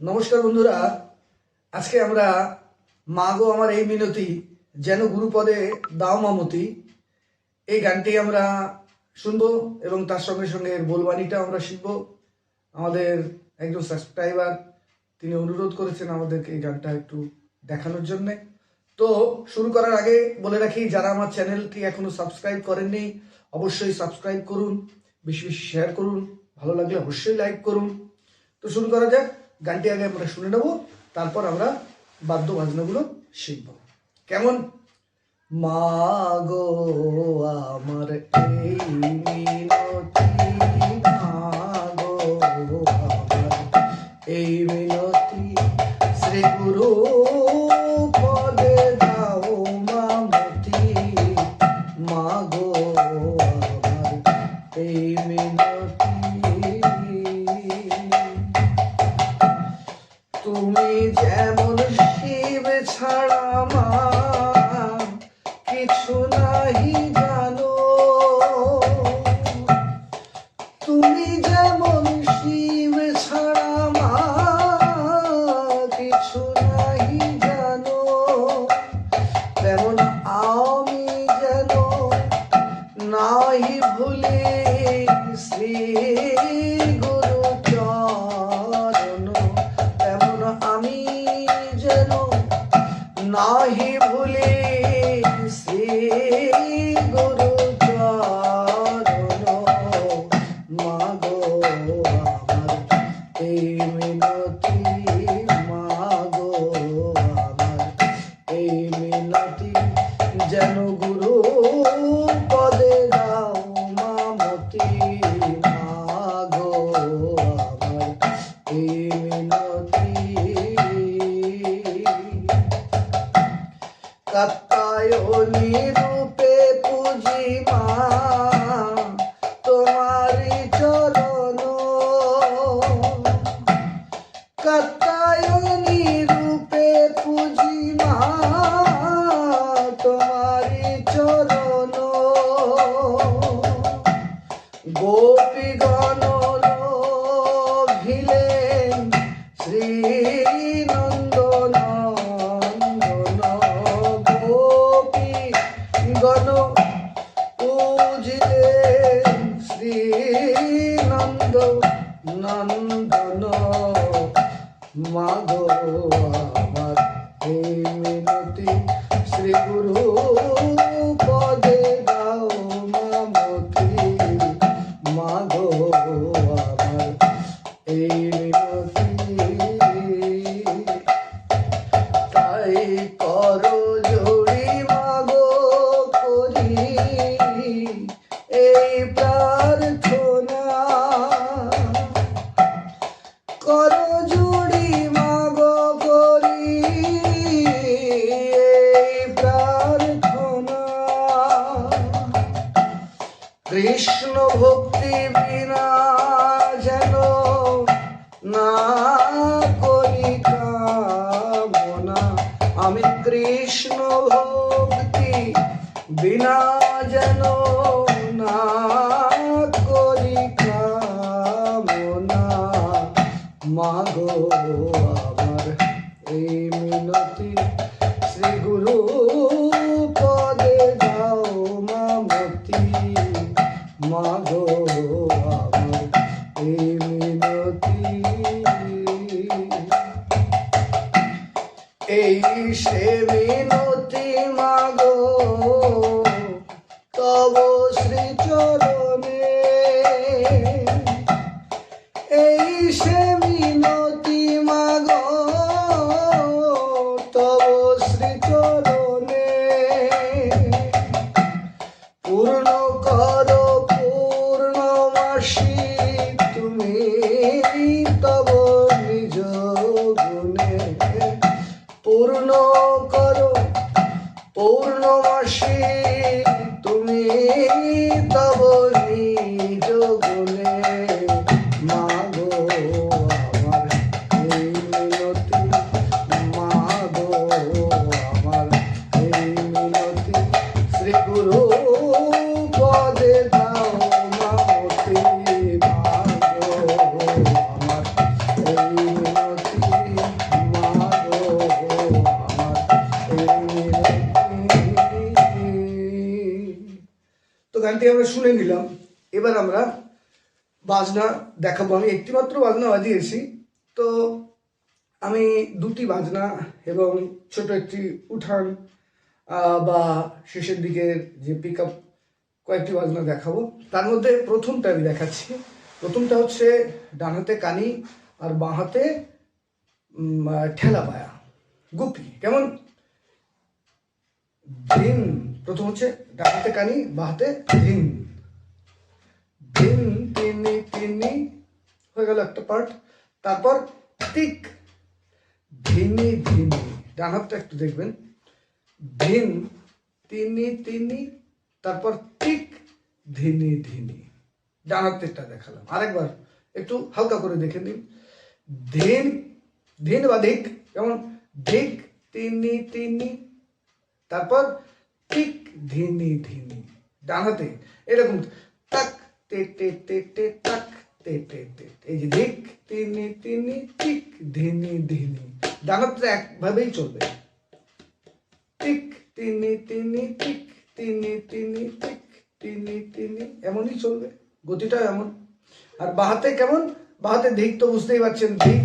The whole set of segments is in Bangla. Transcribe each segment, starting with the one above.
নমস্কার বন্ধুরা। আজকে আমরা মাগো আমার এই মিনতি, যেন গুরুপদে দাও মামতি, এই গানটি আমরা শুনব এবং তার সঙ্গে সঙ্গে এর বোলবাণীটা আমরা শিখব। আমাদের একজন সাবস্ক্রাইবার তিনি অনুরোধ করেছেন আমাদেরকে এই গানটা একটু দেখানোর জন্যে। তো শুরু করার আগে বলে রাখি, যারা আমার চ্যানেলটি এখনও সাবস্ক্রাইব করেননি, অবশ্যই সাবস্ক্রাইব করুন, বেশি বেশি শেয়ার করুন, ভালো লাগলে অবশ্যই লাইক করুন। তো শুরু করা যাক। গানটি আগে আমরা শুনে নেব, তারপর আমরা বাদ্য বাজনাগুলো শিখব। কেমন? মা গো, আমার এই মিনতি। ছাড়া মা কিছু নাহি জানো। তুমি যেমন শিব ছাড়া মা কিছু নাহি জানো, তেমন আমি যেন নাহি ভুলে শ্রী গুরু শ্রী কৃষ্ণ ভক্তি বিনা যেন না করি কামনা। মাগো আমার এই পদে যাও মামতি। পূর্ণমাসী তুমি তব নিজ শুনে নিলাম। এবার আমরা বাজনা দেখাবো। আমি একটিমাত্র বাজনা বাজিয়েছি। তো আমি দুটি বাজনা এবং ছোট একটি উঠান বা শেষের দিকের যে পিক আপ কয়েকটি বাজনা দেখাবো। তার মধ্যে প্রথমটা আমি দেখাচ্ছি। প্রথমটা হচ্ছে ডান হাতে কানি আর বাঁ হাতে ঠেলা পায়া। গুপি, কেমন? প্রথম হচ্ছে ডান হাতে কানি বাঁ হাতে ধিন। ধিন, তিনি তিনি, হয়ে গেল একটা পার্ট তারপর টিক ধিনি ধিনি। ডান হাতটা একটু দেখবেন। ধিন, তিনি তিনি, তারপর টিক ধিনি ধিনি। ডান হাতেরটা দেখালাম। আরেকবার একটু হালকা করে দেখে নিন। ধিন ধিন বা ধিক। যেমন ধিক, তিনি তিনি, তারপর টিক, ধিনি ধিনি। ডান হাতে এরকম টাক তে তে তে তে টাক তে তে তে এই যে ধিক তিনি তিনি ঠিক ধিনি ধিনি। ডান একভাবেই চলবে। টিক তিনি তিনি টিক তিনি তিনি টিক তিনি তিনি এমনই চলবে। গতিটা এমন। আর বাহাতে কেমন? বাহাতে ধিক তো বুঝতেই পারছেন, ধিক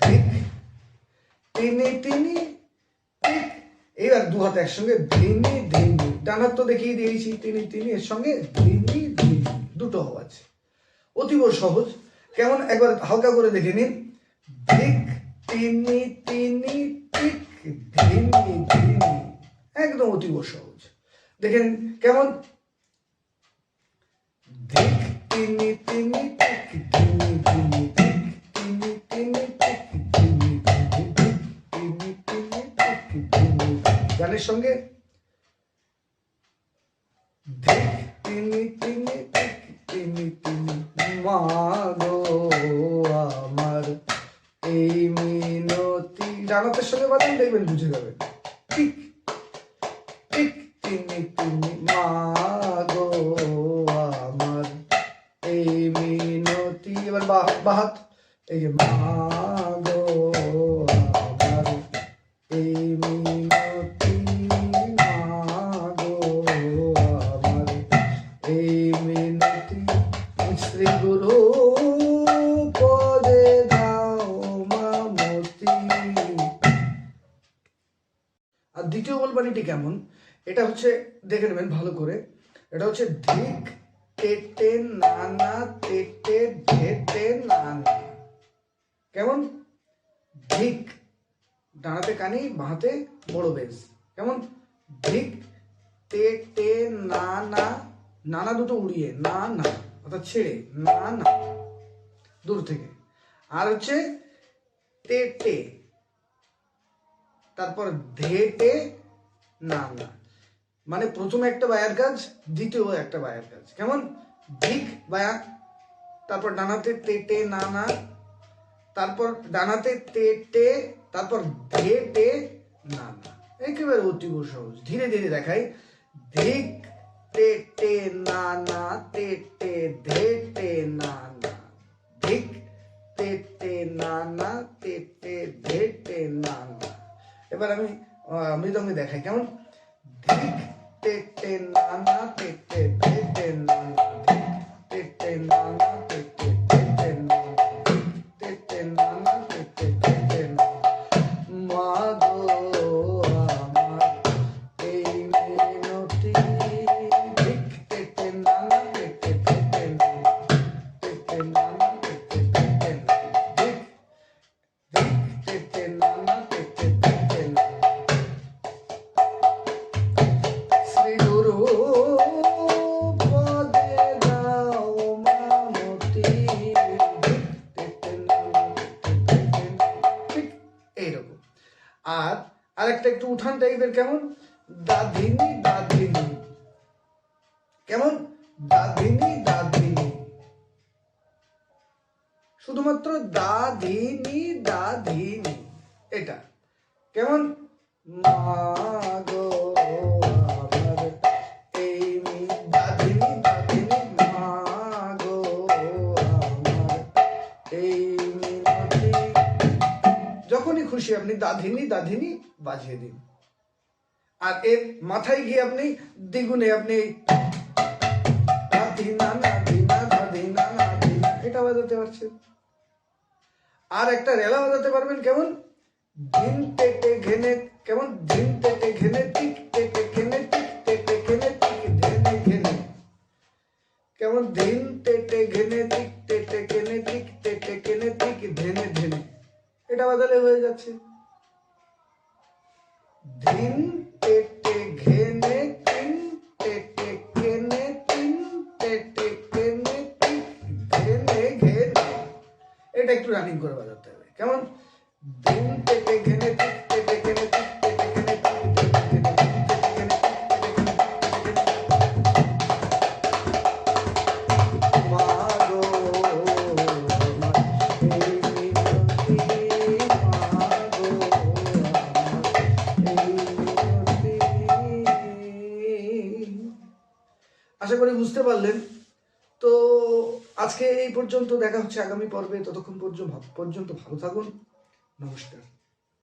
ধিক তিনি তিনি ঠিক এইবার দু হাত একসঙ্গে ধিনি ধিনি ডান হাত তো দেখিয়ে দিয়েছি, তিনি তিনি, এর সঙ্গে ধিনি ধিনি দুটো আওয়াজ অতীব সহজ। কেমন? একবার হালকা করে দেখে নিন। ধিক, তিনি তিনি ঠিক ধিনি ধিনি একদম অতীব সহজ। দেখেন কেমন? ধিক, তিনি তিনি ঠিক ধিনি ধিনি গানের সঙ্গে? ধিক, তিনি তিনি ঠিক তিনি তিনি মাগো আমার। এই মিনতি। ডানাতের সঙ্গে বাজান দেখবেন, বুঝে যাবেন ঠিক ঠিক তিনি তিনি মাগো আমার। এই মিনতি। এবার বাহ- বাহাত। এই মাগো দ্বিতীয় গোলবাণীটি কেমন? এটা হচ্ছে, দেখে নেবেন ভালো করে, এটা হচ্ছে ধিক তেটে নানা তেটে ধেটে নানা। কেমন? ধিক ডানাতে কানি, বাঁহাতে বড় বেশ। কেমন? ধিক তে টে না না নানা দুটো উড়িয়ে না না অর্থাৎ ছেড়ে না না দূর থেকে। আর হচ্ছে তে তারপর ধেটে না না। মানে প্রথমে একটা বায়ার কাজ, দ্বিতীয় একটা বায়ার কাজ। কেমন? ধিক, বায়া, তারপর ডানাতে তেটে, না না। তারপর ডানাতে তেটে, তারপর ধেটে, না না। একেবারে অতীব সহজ। ধীরে ধীরে দেখাই। ধিক, তেটে, না না, তেটে, ধেটে, না না। ধিক, তেটে, না না, তেটে, ধেটে, না না। এবার আমি আহ, মৃদঙ্গে দেখাই। কেমন? ধিক তেটে না না তেটে ধেটে না না ধিক তেটে না না তেটে ধেটে না না ধিক তেটে না না তেটে ধেটে না মা গো আমার এই মিনতি। ধিক তেটে না না তেটে ধেটে না না তেটে না না এইরকম। আর আরেকটা একটু উঠান টাইপের কেমন? দাধিনী দাধিনী কেমন? দাধিনী দাধিনী শুধুমাত্র দাধিনী দাধিনী এটা। কেমন? মাগো আমার খুশি, আপনি দাধিনী দাধিনী, বাজিয়ে দিন। আর এর মাথায় গিয়ে আপনি দ্বিগুণে আপনি এটা বাজাতে পারছেন। আর একটা রেলা বাজাতে পারবেন কেমন? ধিন টেটে ঘেনে, কেমন? ধিন টেটে ঘেনে, টিক টেটে ঘেনে, টিক টেটে ঘেনে, টিক ধেনে ঘেনে। কেমন? ধিন টেটে ঘেনে, টিক টেটে ঘেনে, টিক এটা বাজালে হয়ে যাচ্ছে। ধিন বুঝতে পারলেন। তো আজকে এই পর্যন্ত দেখা হচ্ছে আগামী পর্বে। ততক্ষণ পর্যন্ত পর্যন্ত ভালো থাকুন। নমস্কার।